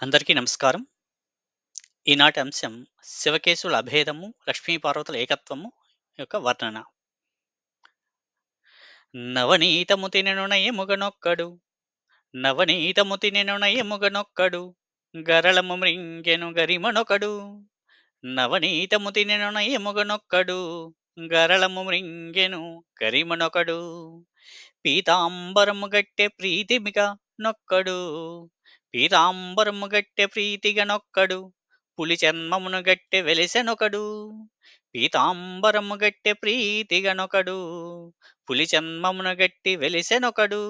అందరికీ నమస్కారం. ఈనాటి అంశం శివకేశుల అభేదము, లక్ష్మీపార్వతుల ఏకత్వము యొక్క వర్ణన. నవనీతము తినెనునయముగనొక్కడు నవనీతము తినెనునయముగనొక్కడు గరళము మృంగెను గరిమనొకడు నవనీతము తినెనునయముగనొక్కడు గరళము మృంగెను గరిమనొకడు పీతాంబరము గట్టె ప్రీతిమిగ నొక్కడు పీతాంబరము గట్టె ప్రీతిగనొక్కడు పులి చర్మమును గట్టె వెలిసెనొకడు. పీతాంబరము గట్టె ప్రీతిగనొకడు పులి చర్మమును గట్టి వెలిసెనొకడు.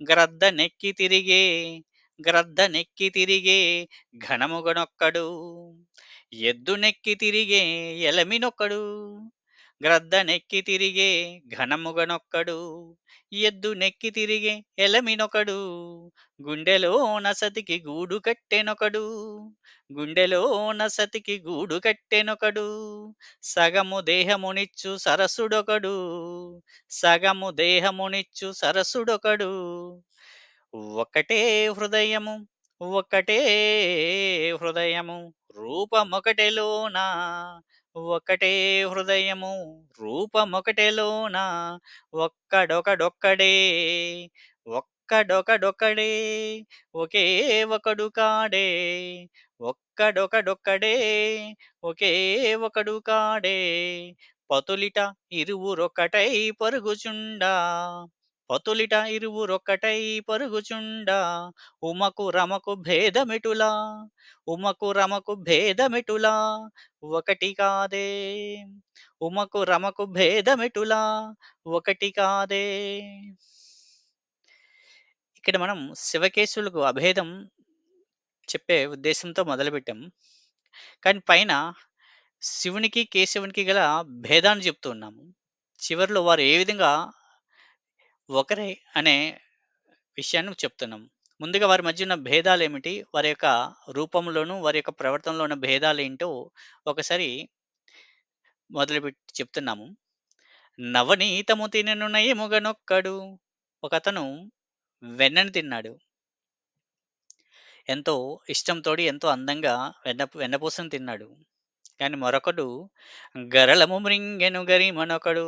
గ్రద్ద నెక్కి తిరిగే గ్రద్ద నెక్కి తిరిగే ఘనముగనొక్కడు. ఎద్దు నెక్కి తిరిగే ఎలమినొక్కడు. గ్రద్ద నెక్కి తిరిగే ఘనముగనొక్కడు ఎద్దు నెక్కి తిరిగే ఎలమినొకడు గుండెలో నసతికి గూడు కట్టెనొకడు గుండెలో నసతికి గూడు కట్టెనొకడు సగము దేహమునిచ్చు సరసుడొకడు సగము దేహమునిచ్చు సరసుడొకడు. ఒకటే హృదయము ఒకటే హృదయము రూపమొకటెలోనా? ఒకటే హృదయము రూపమొకటేలోన ఒక్కడొకడొక్కడే ఒక్కడొకడొక్కడే ఒకే ఒకడు కాడే ఒక్కడొకడొక్కడే ఒకే ఒకడు కాడే. పతులిట ఇరువురొకటై పరుగుచుండా. పతులిట ఇరువురొక్కటై పరుగుచుండ. ఉమకు రమకు భేదమిటులా. ఉమకు రమకు భేదమిటులా. ఒకటి కాదే. ఉమకు రమకు భేదమిటులా. ఒకటి కాదే. ఇక్కడ మనం శివకేశులకు అభేదం చెప్పే ఉద్దేశంతో మొదలుపెట్టాం. కానీ పైన శివునికి కేశవునికి గల భేదాన్ని చెప్తూ ఉన్నాము. చివరిలో వారు ఏ విధంగా ఒకరే అనే విషయాన్ని చెప్తున్నాం ముందుగా వారి మధ్య ఉన్న భేదాలు ఏమిటి? వారి యొక్క రూపంలోను వారి యొక్క ప్రవర్తనలో ఉన్న భేదాలు ఏంటో ఒకసారి మొదలుపెట్టి చెప్తున్నాము. నవనీతము తినను నయముగనొక్కడు ఒకతను వెన్నను తిన్నాడు. ఎంతో ఇష్టంతోడి ఎంతో అందంగా వెన్న వెన్నపూసను తిన్నాడు. కానీ మరొకడు గరళము మృంగెను గరిమనొకడు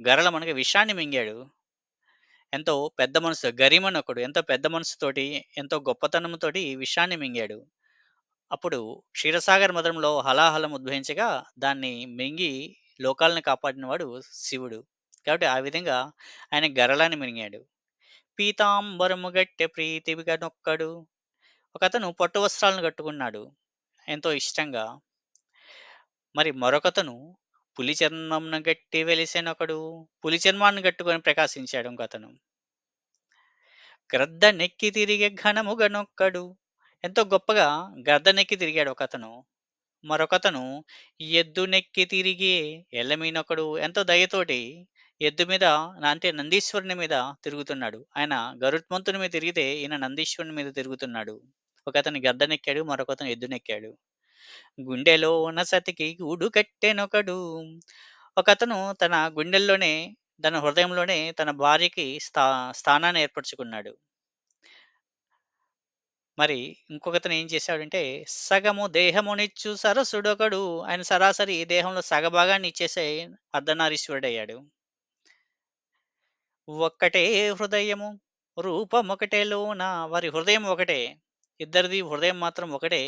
గరళం అనగా విషాన్ని మింగాడు. ఎంతో పెద్ద మనసు గరిమన్ ఒకడు ఎంతో పెద్ద మనసుతోటి ఎంతో గొప్పతనంతోటి విషాన్ని మింగాడు. అప్పుడు క్షీరసాగర్ మధురంలో హలాహలం ఉద్భవించగా దాన్ని మింగి లోకాలను కాపాడినవాడు శివుడు. కాబట్టి ఆ విధంగా ఆయన గరళాన్ని మింగాడు. పీతాంబరము గట్టె ప్రీతిగా నొక్కడు. ఒకతను పట్టు వస్త్రాలను కట్టుకున్నాడు. ఎంతో ఇష్టంగా. మరి మరొకతను పులి చర్మంను గట్టి వెలిసెనొకడు. పులి చర్మాన్ని కట్టుకొని ప్రకాశించాడు ఇంకతను గ్రద్ద నెక్కి తిరిగే ఘనముగనొక్కడు ఎంతో గొప్పగా గ్రద్ద నెక్కి తిరిగాడు ఒకతను మరొకతను ఎద్దు నెక్కి తిరిగి ఎల్లమీనొకడు ఎంతో దయతోటి ఎద్దు మీద అంటే నందీశ్వరుని మీద తిరుగుతున్నాడు. ఆయన గరుత్మంతుని మీద తిరిగితే ఈయన నందీశ్వరుని మీద తిరుగుతున్నాడు. ఒకతను గద్ద నెక్కాడు మరొకతను ఎద్దు నెక్కాడు. గుండెలో సతికి గూడు కట్టెనొకడు. ఒకతను తన గుండెల్లోనే తన హృదయంలోనే తన భార్యకి స్థా స్థానాన్ని ఏర్పరచుకున్నాడు. మరి ఇంకొకతను ఏం చేశాడంటే సగము దేహమునిచ్చు సరసుడొకడు. ఆయన సరాసరి దేహంలో సగభాగాన్ని ఇచ్చేసే అర్ధనారీశ్వరుడయ్యాడు. ఒక్కటే హృదయము రూపం ఒకటేలోన వారి హృదయం ఒకటే. ఇద్దరిది హృదయం మాత్రం ఒకటే.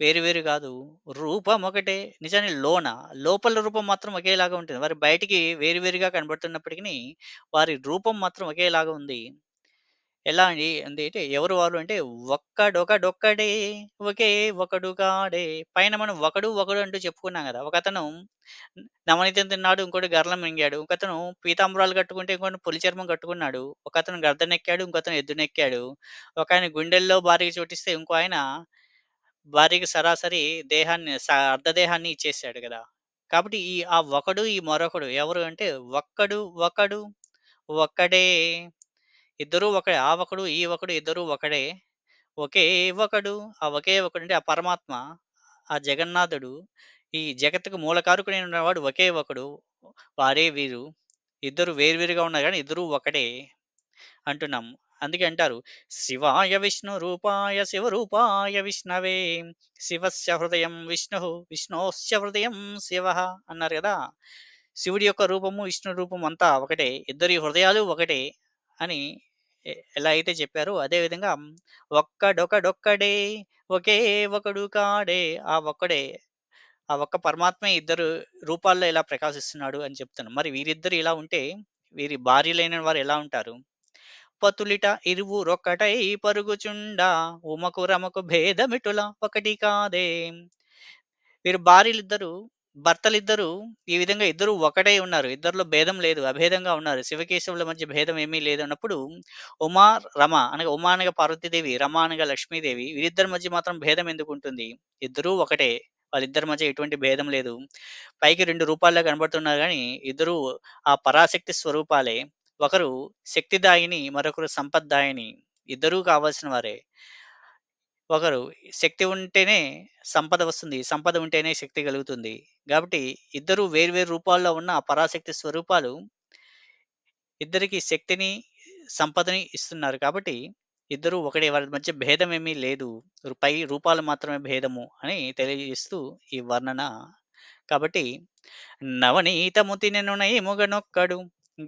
వేరు వేరు కాదు. రూపం ఒకటే. నిజానికి లోన. లోపల రూపం మాత్రం ఒకేలాగా ఉంటుంది. వారి బయటికి వేరు వేరుగా కనబడుతున్నప్పటికీ వారి రూపం మాత్రం ఒకేలాగా ఉంది. ఎలా అండి? అంటే అంటే ఎవరు వారు అంటే ఒక్కడొకడొక్కడే ఒకే ఒకడు కాడే. పైన మనం ఒకడు ఒకడు అంటూ చెప్పుకున్నాం కదా. ఒకతను నవనీతం తిన్నాడు ఇంకోటి గర్లం మింగాడు. ఒకతను పీతాంబరాలు కట్టుకుంటే ఇంకోటి పులి చర్మం కట్టుకున్నాడు. ఒకతను గర్దనెక్కాడు ఇంకొతను ఎద్దునెక్కాడు. ఒక ఆయన గుండెల్లో భారీగా చోటిస్తే ఇంకో ఆయన భార్యకి సరాసరి దేహాన్ని స అర్ధదేహాన్ని ఇచ్చేసాడు కదా. కాబట్టి ఈ ఆ ఒకడు ఈ మరొకడు ఎవరు అంటే ఒక్కడు ఒకడు ఒక్కడే. ఇద్దరు ఒకడే ఆ ఒకడు ఈ ఒకడు ఇద్దరు ఒకడే. ఒకే ఒకడు ఆ ఒకే ఒకడు అంటే ఆ పరమాత్మ ఆ జగన్నాథుడు ఈ జగత్తుకు మూలకారకుడైన ఉన్నవాడు ఒకే ఒకడు వారే వీరు. ఇద్దరు వేరువేరుగా ఉన్నారు కానీ ఇద్దరు ఒకటే అంటున్నాము. అందుకే అంటారు శివాయ విష్ణు రూపాయ శివరూపాయ విష్ణవే శివస్య హృదయం విష్ణు విష్ణోస్య హృదయం శివ అన్నారు కదా! శివుడి యొక్క రూపము విష్ణు రూపం అంతా ఒకటే ఇద్దరి హృదయాలు ఒకటే అని ఎలా అయితే చెప్పారో అదే విధంగా ఒక్కడొకడొక్కడే ఒకే ఒకడు కాడే ఆ ఒక్కడే ఆ ఒక్క పరమాత్మే ఇద్దరు రూపాల్లో ఇలా ప్రకాశిస్తున్నాడు అని చెప్తాను మరి వీరిద్దరు ఇలా ఉంటే వీరి భార్యలైన వారు ఎలా ఉంటారు? పతులిట ఇరువురొక్కటై పరుగుచుండ ఉమకు రమకు భేదమిటుల ఒకటి కాదే. వీరు భార్యలిద్దరూ భర్తలిద్దరూ ఈ విధంగా ఇద్దరు ఒకటే ఉన్నారు. ఇద్దరిలో భేదం లేదు అభేదంగా ఉన్నారు. శివకేశవుల మధ్య భేదం ఏమీ లేదు అన్నప్పుడు ఉమా రమ అనగా ఉమా అనగా పార్వతీదేవి రమ అనగా లక్ష్మీదేవి వీరిద్దరి మధ్య మాత్రం భేదం ఎందుకు ఉంటుంది? ఇద్దరూ ఒకటే వాళ్ళిద్దరి మధ్య ఎటువంటి భేదం లేదు. పైకి రెండు రూపాల్లో కనబడుతున్నారు కానీ ఇద్దరు ఆ పరాశక్తి స్వరూపాలే. ఒకరు శక్తిదాయిని మరొకరు సంపద్దాయిని ఇద్దరూ కావాల్సిన వారే. ఒకరు శక్తి ఉంటేనే సంపద వస్తుంది సంపద ఉంటేనే శక్తి కలుగుతుంది. కాబట్టి ఇద్దరు వేర్వేరు రూపాల్లో ఉన్న పరాశక్తి స్వరూపాలు ఇద్దరికి శక్తిని సంపదని ఇస్తున్నారు. కాబట్టి ఇద్దరు ఒకటే వారి మధ్య భేదం ఏమీ లేదు పై రూపాలు మాత్రమే భేదము అని తెలియజేస్తూ ఈ వర్ణన. కాబట్టి నవనీతము తినెను నయముగనొక్కడు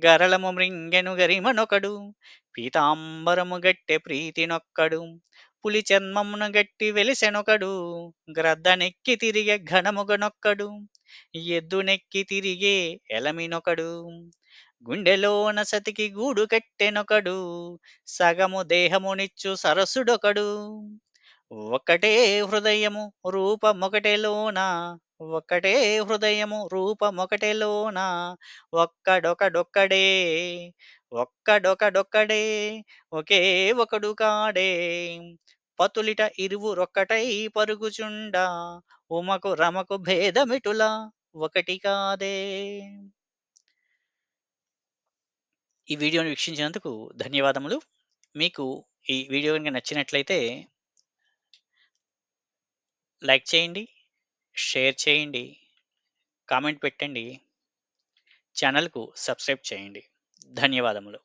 గరళము మృంగెను గరిమనొకడు పీతాంబరము గట్టె ప్రీతినొక్కడు పులి చర్మమును గట్టి వెలిసెనొకడు గ్రద్దనెక్కి తిరిగే ఘనముగనొక్కడు ఎద్దు నెక్కి తిరిగే ఎలమినొకడు గుండెలోన సతికి గూడు కట్టెనొకడు సగము దేహమునిచ్చు సరసుడొకడు ఒకటే హృదయము రూపమొకటెలోన ఒకటే హృదయము రూపమొకటెలోన ఒక్కడొకడొక్కడే ఒక్కడొకడొక్కడే ఒకే ఒకడు కాడే. పతులిట ఇరువురొక్కటై పరుగుచుండ ఉమకు రమకు భేదమిటుల ఒకటి కాదే. ఈ వీడియోని వీక్షించినందుకు ధన్యవాదములు. మీకు ఈ వీడియో కనుక నచ్చినట్లయితే లైక్ చేయండి షేర్ చేయండి కామెంట్ పెట్టండి ఛానల్కు సబ్స్క్రైబ్ చేయండి. ధన్యవాదములు.